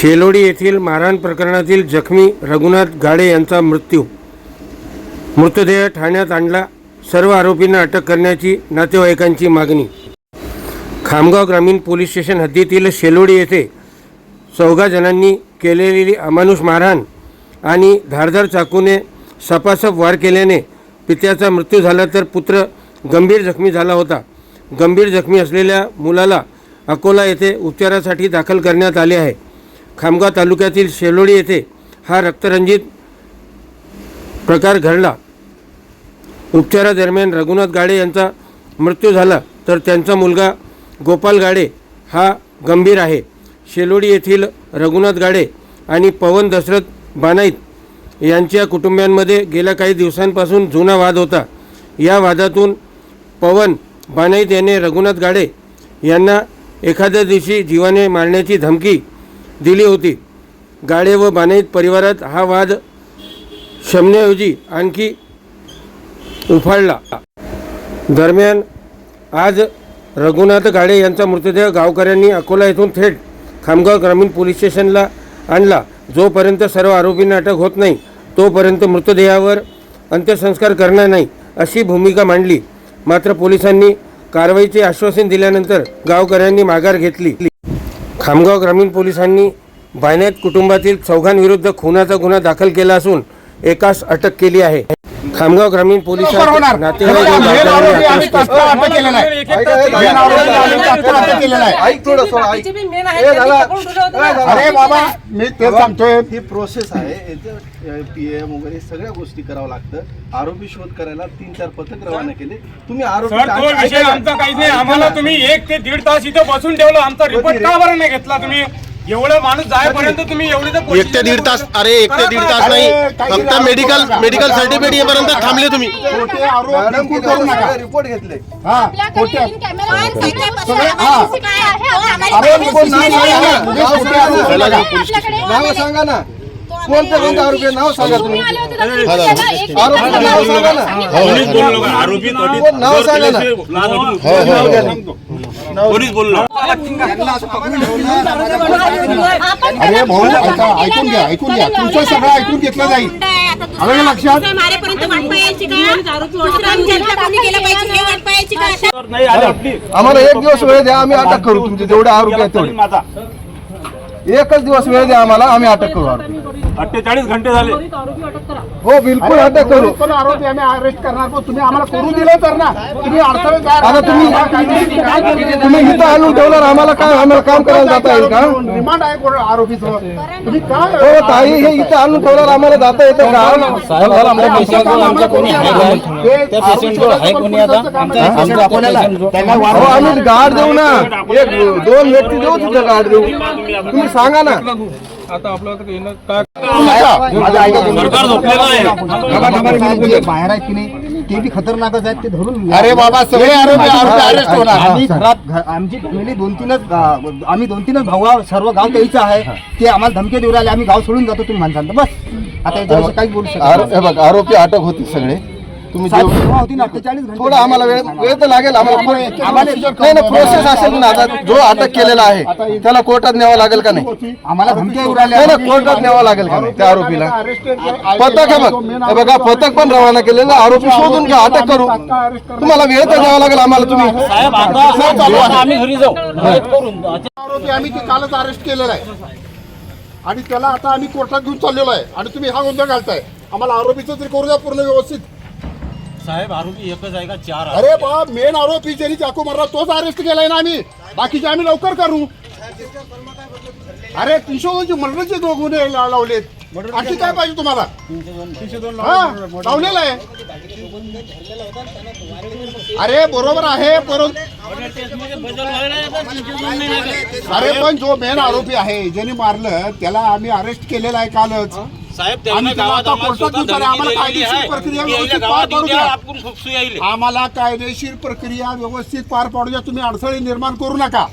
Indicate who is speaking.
Speaker 1: शेलोडी येथील मारहाण प्रकरणातील जखमी रघुनाथ गाडे यांचा मृत्यू. मृतदेह ठाण्यात आणला. सर्व आरोपींना अटक करण्याची नातेवाईकांची मागणी. खामगाव ग्रामीण पोलीस स्टेशन हद्दीतील शेलोडी येथे चौघा जणांनी केलेली अमानुष मारहाण आणि धारदार चाकूने सपासप वार केल्याने पित्याचा मृत्यू झाला तर पुत्र गंभीर जखमी झाला होता. गंभीर जखमी असलेल्या मुलाला अकोला येथे उपचारासाठी दाखल करण्यात आले आहे. खामगाव तालुक्यातील शेलोडी येथे हा रक्तरंजित प्रकार घडला. उपचारादरम्यान रघुनाथ गाडे यांचा मृत्यू झाला तर त्यांचा मुलगा गोपाल गाडे हा गंभीर आहे. शेलोडी येथील रघुनाथ गाडे आणि पवन दशरथ बानाईत यांच्या कुटुंबियांमध्ये गेल्या काही दिवसांपासून जुना वाद होता. या वादातून पवन बानाईत याने रघुनाथ गाडे यांना एखाद्या दिवशी जीवाने मारण्याची धमकी दिली होती. गाडे व बानेत परिवारात हा वाद शमण्याऐवजी आणखी उफाळला. दरम्यान आज रघुनाथ गाडे यांचा मृतदेह गावकऱ्यांनी अकोला येथून थेट खामगाव ग्रामीण पोलीस स्टेशनला आणला. जोपर्यंत सर्व आरोपींना अटक होत नाही तोपर्यंत मृतदेहावर अंत्यसंस्कार करणार नाही अशी भूमिका मांडली. मात्र पोलिसांनी कारवाईचे आश्वासन दिल्यानंतर गावकऱ्यांनी माघार घेतली. खामगाव ग्रामीण पोलिसांनी बायनेट कुटुंबातील चौघांविरुद्ध खुनाचा गुन्हा दाखल केला असून एकास अटक केली आहे. खामगाव ग्रामीण.
Speaker 2: अरे बाबा मी सांगतोय.
Speaker 3: ही प्रोसेस आहे. पीएम वगैरे सगळ्या गोष्टी करावं लागतं. आरोपी शोध करायला तीन चार पथक रवाना केले. तुम्ही आरोपी
Speaker 4: विषय आमचा काहीच नाही. आम्हाला तुम्ही एक ते दीड तास इथे बसून ठेवलं. आमचा रिपोर्ट का बरं नाही घेतला तुम्ही? एवढं माणूस जायपर्यंत तुम्ही एवढे तर
Speaker 5: एक ते दीड तास अरे एक ते दीड तास नाही. फक्त मेडिकल मेडिकल सर्टिफिकेट येईपर्यंत थांबले तुम्ही.
Speaker 2: खोटे आरोप
Speaker 3: मॅडम
Speaker 2: बिलकुल करू नका.
Speaker 3: रिपोर्ट घेतले?
Speaker 2: हा. खोटे.
Speaker 3: आपण कोण नाव सांगा ना.
Speaker 2: तुम्ही
Speaker 3: नाव
Speaker 2: खोटे
Speaker 3: सांगा
Speaker 2: आरोप
Speaker 3: ना.
Speaker 2: करू नका.
Speaker 3: नाव सांगा ना. कोणते कोणते आरोपी? नाव सांगा तुम्ही. आरोपी नाव सांगा ना. नाव सांगा ना.
Speaker 4: पोलीस बोललो.
Speaker 2: अरे भाऊ ऐका ऐकून घ्या ऐकून घ्या. तुमचं सगळं ऐकून घेतलं जाईल. आलं लक्षात?
Speaker 6: मारेपर्यंत वाट पाहायची का? दुसरा आमच्या कोणी केलं पाहिजे हे वाट पाहायची का?
Speaker 4: नाही आली आपली.
Speaker 3: आम्हाला एक दिवस वेळ द्या आम्ही अटक करू तुमचे जेवढे आरोपी आहेत तेवढे. एकच दिवस वेळ द्या आम्हाला आम्ही अटक करू आरोपी
Speaker 4: अठ्ठेचाळीस घंटे झाले.
Speaker 3: हो बिलकुल अटक करू.
Speaker 2: पण आरोपी आम्ही अरेस्ट करणार पण तुम्ही आम्हाला करू दिलं तर ना. तुम्ही
Speaker 3: आता तुम्ही? तुम्ही इथं आणून ठेवल्यावर आम्हाला काय आम्हाला काम करायला जाता येईल का?
Speaker 2: रिमांड आहे कोण आरोपीचं? तुम्ही काय
Speaker 3: हो ताई हे इथं आणून ठेवल्यावर आम्हाला जाता येतं का? हो आम्ही गार्ड देऊ ना. एक दोन व्यक्ती देऊ तिथं गार्ड देऊ. तुम्ही सांगा ना.
Speaker 4: सरकार झोपलेलं आहे.
Speaker 2: जे बाहेर आहेत की नाही ते बी खतरनाकच आहेत ते धरून
Speaker 5: अरे बाबा सगळे आरोपी आरोपी अरेस्ट होणार.
Speaker 2: आम्ही घरात आमची फॅमिली दोन तीनच आम्ही दोन तीनच भाऊ सर्व गाव त्याचं आहे. ते आम्हाला धमकी देऊ राहिले. आम्ही गाव सोडून जातो तुम्ही म्हणता बस. आता याच्याविषयी काहीच बोलू शकत
Speaker 3: हे आरोपी अटक होती सगळे. तुम्ही
Speaker 2: सात
Speaker 3: जेव-
Speaker 2: केव्हा होती ना अठ्ठेचाळीस घंटे.
Speaker 3: थोडं आम्हाला वेळ वेळ तर लागेल आम्हाला
Speaker 2: आम्हाला
Speaker 3: नाही ना प्रोसेस असेल ना. आता जो अटक केलेला आहे त्याला कोर्टात न्यावं लागेल का नाही?
Speaker 2: आम्हाला
Speaker 3: नाही ना कोर्टात न्यावं लागेल का नाही त्या आरोपीला पथक आहे बघ. हे बघा पथक पण रवाना केलेलं आरोपी शोधून घ्या अटक करू. तुम्हाला वेळ तर द्यावा लागेल आम्हाला तुम्ही
Speaker 2: आरोपी आम्ही ते कालच अरेस्ट केलेला आहे. आणि त्याला आता आम्ही कोर्टात घेऊन चाललेलो आहे. आणि तुम्ही हा गोंधळ घालताय. आम्हाला आरोपीचं तरी करू द्या पूर्ण व्यवस्थित.
Speaker 4: साहेब आरोपी एकच आहे का? चार
Speaker 2: अरे बा मेन आरोपी ज्यांनी चाकू मारला तोच अरेस्ट केलाय ना आम्ही. बाकीचे आम्ही लवकर करू. अरे तीनशे दोनचे मर्डरचे दोन गुन्हे ला- लावलेत. आणखी काय पाहिजे तुम्हाला? हा, लावलेलं आहे. अरे बरोबर आहे परंतु अरे पण जो मेन आरोपी आहे ज्याने मारलं त्याला आम्ही अरेस्ट केलेला आहे कालच.
Speaker 4: साहेब
Speaker 2: आम्ही त्याला आता कोर्टात घेऊन चाललो. आम्हाला कायदेशीर प्रक्रिया व्यवस्थित पार पाडू द्या. आम्हाला कायदेशीर प्रक्रिया व्यवस्थित पार पाडू द्या तुम्ही अडथळे निर्माण करू नका